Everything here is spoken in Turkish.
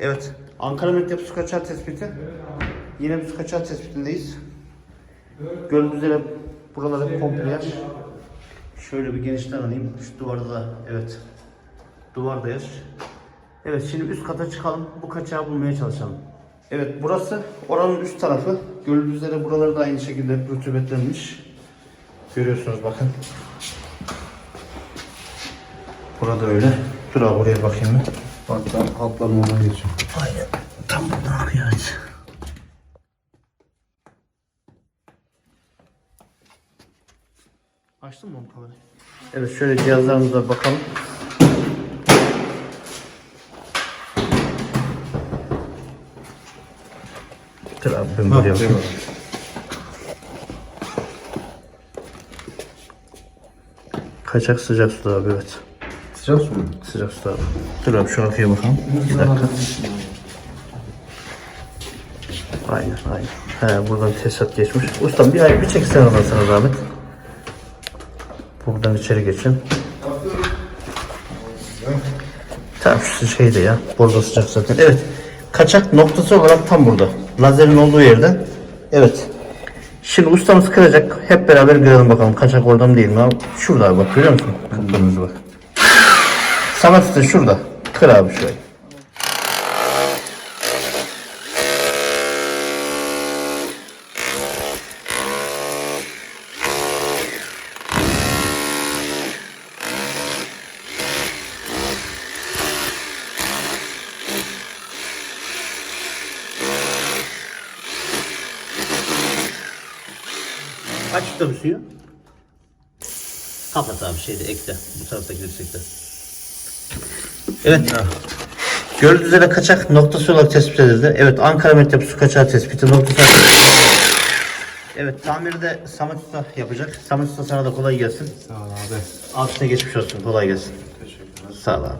Evet. Ankara Mektep su kaçar tespiti. Yine bir su kaçar tespitindeyiz. Gördüğünüz üzere buralar hep komple yaş. Şöyle bir genişten alayım. Şu duvarda da evet. Duvarda yaş. Evet şimdi üst kata çıkalım. Bu kaçağı bulmaya çalışalım. Evet burası oranın üst tarafı. Gördüğünüz üzere buraları da aynı şekilde rutubetlenmiş. Görüyorsunuz bakın. Burada öyle. Dur abi oraya bakayım mı? Bak ben altlarını ona geçiyorum. Aynen. Tam buradan akıyor evet. Açtın mı onu kamerayı? Evet şöyle cihazlarımıza bakalım. Dur abi ben buraya bakayım. Kaçak sıcak su abi evet. Sıcak su mu? Sıcak su abi. Dur abi şu arkaya bakalım. Bir dakika. Aynen aynen. He buradan tesisat geçmiş. Ustam bir ay bir çeksen oradan sana zahmet. Buradan içeri geçin. Tamam şu şeyde ya. Burada sıcak zaten. Evet. Kaçak noktası olarak tam burada. Lazerin olduğu yerde. Evet. Şimdi ustamız kıracak. Hep beraber görelim bakalım. Kaçak orada mı değil mi? abi? Şurada abi bak görüyor musun? Kıpkırmızı bak. Sanat işte şurada. Kır abi şurayı. Aç da bir suyu. Kapat abi şeyde ekle. Bu taraftaki dirsekte. Evet. Gördüğünüz üzere kaçak noktası olarak tespit edildi. Evet Ankara Mektep su kaçağı tespiti noktası. Evet tamiri de Samet Usta yapacak. Samet Usta sana da kolay gelsin. Sağ ol abi. Altına geçmiş olsun kolay gelsin. Teşekkürler. Sağ ol abi.